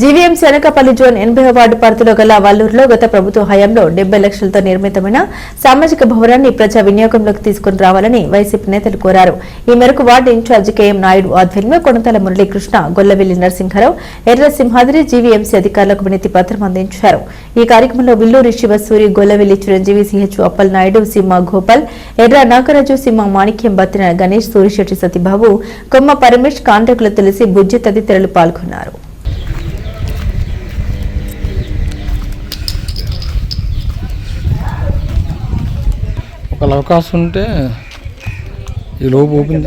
GVM Anakapalli zone ఎనభై ward పరిధిలో గల వల్లూరులో గత ప్రభుత్వ హయాంలో డెబ్బై లక్షలతో నిర్మితమైన సామాజిక భవనాన్ని ప్రజా వినియోగంలోకి తీసుకుని రావాలని వైసీపీ నేతలు కోరారు. ఈ మేరకు వార్డు ఇన్ఛార్జ్ కేఎం నాయుడు ఆధ్వర్యంలో కొనతల మురళీకృష్ణ గొల్లవెల్లి నరసింహారావు ఎర్ర సింహాద్రి జీవీఎంసీ అధికారులకు వినతి పత్రం అందించారు. ఈ కార్యక్రమంలో విల్లూరి శివసూరి గొల్లవెల్లి చిరంజీవి సిహెచ్ అప్పల్ నాయుడు సింహ గోపాల్ ఎర్ర నాగరాజు సింహ మాణిక్యం బత్తిన గణేష్ సూరిశెట్టి సతీబాబు కొమ్మ పరమేష్ కాంట్రాక్టుల తులసి బుజ్జి తదితరులు పాల్గొన్నారు. ఒక అవకాశం ఉంటే ఈ లోపు ఓపెన్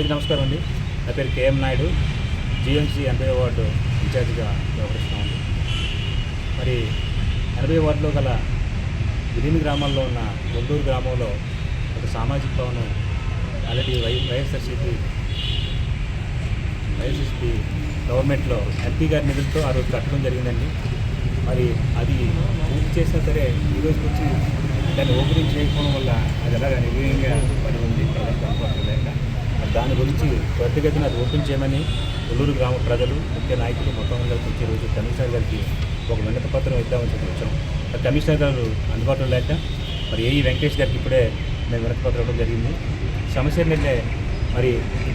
అందరికీ నమస్కారం అండి. నా పేరు కేఎం నాయుడు. జిఎంసీ ఎనభై వార్డు ఇన్ఛార్జిగా వ్యవహరిస్తున్నామండి మరి ఎనభై వార్డులో గల గిరిని గ్రామాల్లో ఉన్న గుంటూరు గ్రామంలో ఒక సామాజిక భవనం ఆల్రెడీ వై వైఎస్ఆర్సీపీ వైఎస్ఎస్పీ గవర్నమెంట్లో ఎంపీ గారి నిధులతో ఆ రోజు కట్టడం జరిగిందండి. మరి అది పూర్తి చేసినా సరే ఈ రోజుకి వచ్చి దాన్ని ఓపెనింగ్ చేయకపోవడం వల్ల అది ఎలాగ నిర్వీయంగా పడి ఉంది లేక దాని గురించి త్వరితగతిన ఓపెన్ చేయమని ఉల్లూరు గ్రామ ప్రజలు ముఖ్య నాయకులు మొత్తం గారికి వచ్చి రోజు కమిషనర్ గారికి ఒక వినత పత్రం ఇద్దామని చెప్పి వచ్చాం. కమిషనర్ గారు అందుబాటులో లేక మరి ఏఈ వెంకటేష్ గారికి ఇప్పుడే మేము వినత పత్రం ఇవ్వడం జరిగింది. సమస్య ఏంటంటే మరి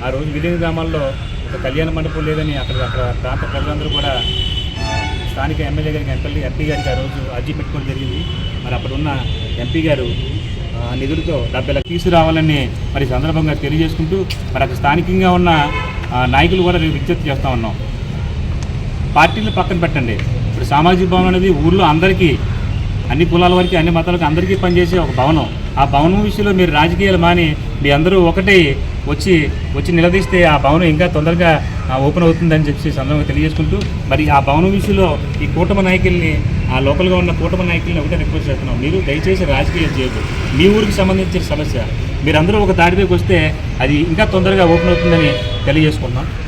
ఆ రోజు విలీన గ్రామాల్లో ఒక కళ్యాణ మండపం లేదని అక్కడ అక్కడ ప్రాంత ప్రజలందరూ కూడా స్థానిక ఎమ్మెల్యే గారికి ఎంపీ ఎంపీ గారికి ఆ రోజు అర్జీ పెట్టుకోవడం జరిగింది. మరి అక్కడ ఉన్న ఎంపీ గారు నిధులతో డెబ్బై లక్షలు తీసుకురావాలని మరి సందర్భంగా తెలియజేసుకుంటూ మరి అక్కడ స్థానికంగా ఉన్న నాయకులు కూడా రేపు విజ్ఞప్తి చేస్తూ ఉన్నాం. పార్టీలు పక్కన పెట్టండి. ఇప్పుడు సామాజిక భవనం అనేది ఊర్లో అందరికీ అన్ని కులాల వరకు అన్ని మతాలకు అందరికీ పనిచేసే ఒక భవనం. ఆ భవనం విషయంలో మీరు రాజకీయాలు మాని మీ అందరూ ఒకటే వచ్చి వచ్చి నిలదీస్తే ఆ భవనం ఇంకా తొందరగా ఓపెన్ అవుతుందని చెప్పి సందర్భంగా తెలియజేసుకుంటూ మరి ఆ భవనం విషయంలో ఈ కూటమి నాయకుల్ని ఆ లోకల్గా ఉన్న కూటమి నాయకుల్ని ఒకటే రిక్వెస్ట్ చేస్తున్నాం. మీరు దయచేసి రాజకీయాలు చేయదు మీ ఊరికి సంబంధించిన సమస్య. మీరందరూ ఒక దాడిపైకి వస్తే అది ఇంకా తొందరగా ఓపెన్ అవుతుందని తెలియజేసుకుంటున్నాం.